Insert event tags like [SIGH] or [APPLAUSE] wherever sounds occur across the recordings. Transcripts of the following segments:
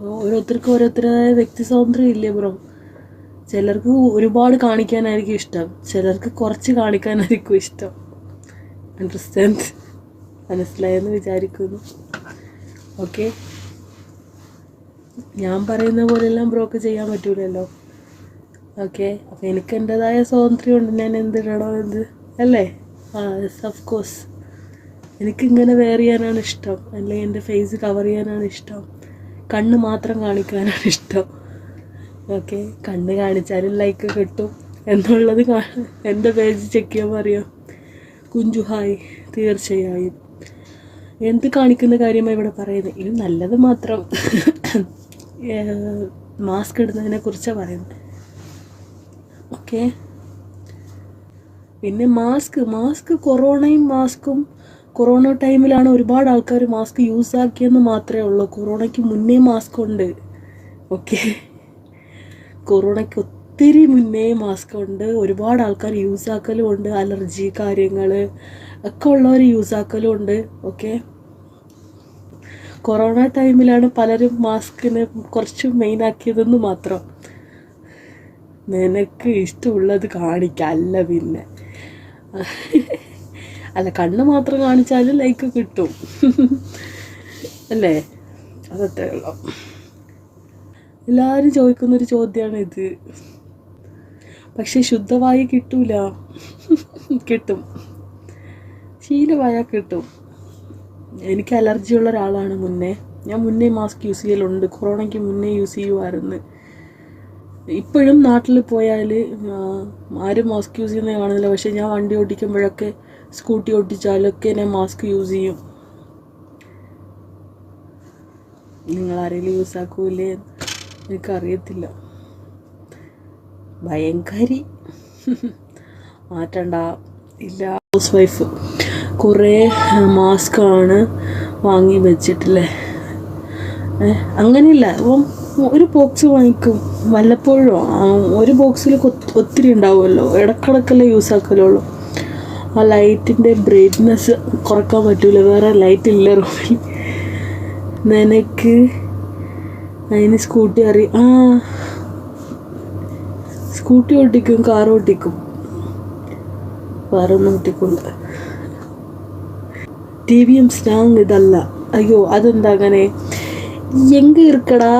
ഓരോരുത്തർക്കും ഓരോരുത്തരുടേതായ വ്യക്തി സ്വാതന്ത്ര്യം ഇല്ലേ ബ്രോ ചിലർക്ക് ഒരുപാട് കാണിക്കാനായിരിക്കും ഇഷ്ടം. ചിലർക്ക് കുറച്ച് കാണിക്കാനായിരിക്കും ഇഷ്ടം. അണ്ടർസ്റ്റാൻഡ് മനസ്സിലായെന്ന് വിചാരിക്കുന്നു. ഓക്കെ ഞാൻ പറയുന്ന പോലെല്ലാം ബ്രോക്ക് ചെയ്യാൻ പറ്റൂലല്ലോ. ഓക്കെ അപ്പം എനിക്ക് എന്റെതായ സ്വാതന്ത്ര്യമുണ്ട് ഞാൻ എന്തിടണോ എന്ത്? അല്ലേ? ആ യെസ് ഓഫ് കോഴ്സ് എനിക്കിങ്ങനെ വെയർ ചെയ്യാനാണ് ഇഷ്ടം. അല്ലെങ്കിൽ എന്റെ ഫേസ് കവർ ചെയ്യാനാണ് ഇഷ്ടം. കണ്ണ് മാത്രം കാണിക്കാനാണ് ഇഷ്ടം. ഓക്കെ കണ്ണ് കാണിച്ചാലും ലൈക്ക് കിട്ടും എന്നുള്ളത് എന്റെ പേജ് ചെക്ക് ചെയ്യുമ്പോൾ അറിയാം കുഞ്ചു ഹായ് തീർച്ചയായും. എന്ത് കാണിക്കുന്ന കാര്യമാണ് ഇവിടെ പറയുന്നത്? ഇത് നല്ലത് മാത്രം മാസ്ക് ഇടുന്നതിനെ കുറിച്ചാണ് പറയുന്നത്. ഓക്കെ. പിന്നെ മാസ്ക് മാസ്ക് കൊറോണയും മാസ്കും കൊറോണ ടൈമിലാണ് ഒരുപാട് ആൾക്കാർ മാസ്ക് യൂസ് ആക്കിയെന്ന് മാത്രമേ ഉള്ളൂ. കൊറോണയ്ക്ക് മുന്നേ മാസ്ക് ഉണ്ട്. ഓക്കെ. കൊറോണയ്ക്ക് ഒത്തിരി മുന്നേ മാസ്ക് ഉണ്ട്. ഒരുപാട് ആൾക്കാർ യൂസ് ആക്കലും ഉണ്ട്. അലർജി കാര്യങ്ങൾ ഒക്കെ ഉള്ളവർ യൂസ് ആക്കലും ഉണ്ട്. ഓക്കെ. കൊറോണ ടൈമിലാണ് പലരും മാസ്കിനെ കുറച്ച് മെയിൻ ആക്കിയതെന്ന് മാത്രം. നിനക്ക് ഇഷ്ടമുള്ളത് കാണിക്കല്ല പിന്നെ. അല്ല കണ്ണ് മാത്രം കാണിച്ചാലും ലൈക്ക് കിട്ടും. അല്ലേ? അതത്രേ ഉള്ളൂ. എല്ലാവരും ചോദിക്കുന്നൊരു ചോദ്യമാണ് ഇത്. പക്ഷെ ശുദ്ധമായി കിട്ടൂല. കിട്ടും. ശീലമായാൽ കിട്ടും. എനിക്ക് അലർജി ഉള്ള ഒരാളാണ് മുന്നേ. ഞാൻ മുന്നേ മാസ്ക് യൂസ് ചെയ്യലുണ്ട്. കൊറോണയ്ക്ക് മുന്നേ യൂസ് ചെയ്യുമായിരുന്നു ഇപ്പോഴും നാട്ടിൽ പോയാൽ ആരും മാസ്ക് യൂസ് ചെയ്യുന്നത് കാണുന്നില്ല. പക്ഷെ ഞാൻ വണ്ടി ഓടിക്കുമ്പോഴൊക്കെ സ്കൂട്ടി ഓടിച്ചാലൊക്കെ ഞാൻ മാസ്ക് യൂസ് ചെയ്യും. നിങ്ങൾ ആരെങ്കിലും യൂസ് ആക്കൂലേ? എനിക്കറിയത്തില്ല. ഭയങ്കരി [LAUGHS] മാറ്റണ്ട. ഇല്ല. ഹൗസ് വൈഫ് കുറേ മാസ്കാണ് വാങ്ങി വെച്ചിട്ടില്ലേ? അങ്ങനെയില്ല. അപ്പം ഒരു ബോക്സ് വാങ്ങിക്കും. വല്ലപ്പോഴും ഒരു ബോക്സിൽ ഒത്തിരി ഉണ്ടാവുമല്ലോ. ഇടക്കിടക്കല്ലേ യൂസ് ആക്കലുള്ളൂ. ആ ലൈറ്റിന്റെ ബ്രൈറ്റ്നെസ് കുറയ്ക്കാൻ പറ്റില്ല വേറെ ലൈറ്റ് ഇല്ല റൂമിൽ നിനക്ക് അതിന് സ്കൂട്ടി അറി ആ. സ്കൂട്ടി ഓട്ടിക്കും കാർ ഓട്ടിക്കും. വേറെ ഒന്നും ഓട്ടിക്കൊണ്ട് ടി വി എം സ്റ്റാങ് ഇതല്ല. അയ്യോ അതെന്താ അങ്ങനെ എങ്ക ഇരിക്കടാ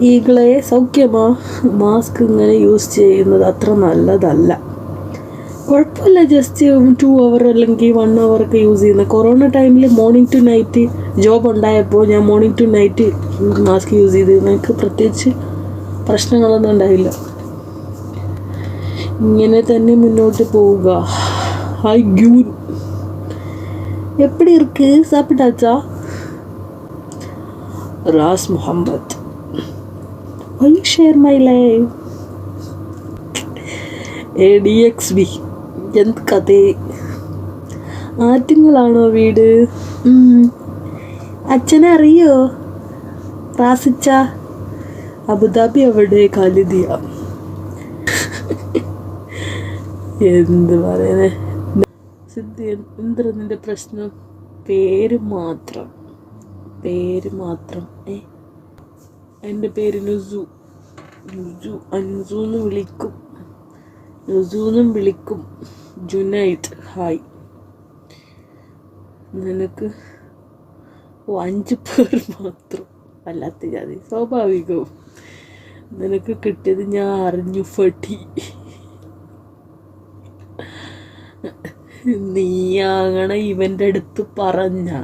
ഈകളെ സൗഖ്യമാ? മാസ്ക് ഇങ്ങനെ യൂസ് ചെയ്യുന്നത് അത്ര നല്ലതല്ല. കുഴപ്പമില്ല ജസ്റ്റ് ടു അവർ അല്ലെങ്കിൽ വൺ അവർ ഒക്കെ യൂസ് ചെയ്യുന്നത് കൊറോണ ടൈമിൽ മോർണിംഗ് ടു നൈറ്റ് ജോബ് ഉണ്ടായപ്പോൾ ഞാൻ morning to night mask use ചെയ്തിരുന്നു എനിക്ക് പ്രത്യേകിച്ച് പ്രശ്നങ്ങളൊന്നും ഉണ്ടായില്ല ഇങ്ങനെ തന്നെ മുന്നോട്ട് പോവുക ഹായ് ഗ്യൂൻ எப்படி இருக்கு சாப்பிட்டாச்சா Ras Mohammed why share my live A D X B എന്ത് കഥ. ആറ്റുങ്ങളാണോ വീട്. അച്ഛനെ അറിയോ? റാസിച്ച അബുദാബി അവിടെ കാലിദിയ എന്ത് പറയുന്നേ? സിദ്ധി എന്താ നിന്റെ പ്രശ്നം? പേര് മാത്രം. പേര് മാത്രം. ഏ? എന്റെ പേര് നുസു. നുസു അൻസു എന്ന് വിളിക്കും. നുസു വിളിക്കും. ജുനൈറ്റ് ഹായ്. നിനക്ക് ഓ അഞ്ച് പേർ മാത്രം. വല്ലാത്ത ജാതി. സ്വാഭാവികവും നിനക്ക് കിട്ടിയത് ഞാൻ അറിഞ്ഞു ഫട്ടി നീയാകണം ഇവന്റെ അടുത്ത് പറഞ്ഞ.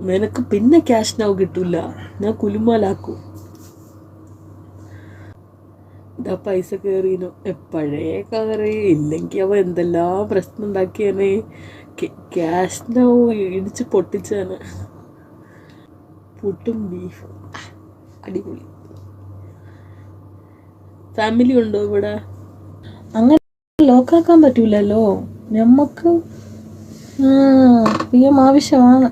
നിനക്ക് പിന്നെ ക്യാഷ് നാവ് കിട്ടൂല. ഞാൻ കുലുമാലാക്കും. ഇതാ പൈസ കയറിയിനു എപ്പോഴേ കയറി ഇല്ലെങ്കിൽ അവ എന്തെല്ലാം പ്രശ്നം ഉണ്ടാക്കിയാണ് ക്യാഷ് നൗ ഇടിച്ച് പൊട്ടിച്ചാണ് പുട്ടും ബീഫും അടിപൊളി. ഫാമിലി ഉണ്ടോ ഇവിടെ? അങ്ങനെ ലോക്കാക്കാൻ പറ്റൂലല്ലോ. നമുക്ക് ആ പി എം ആവശ്യമാണ്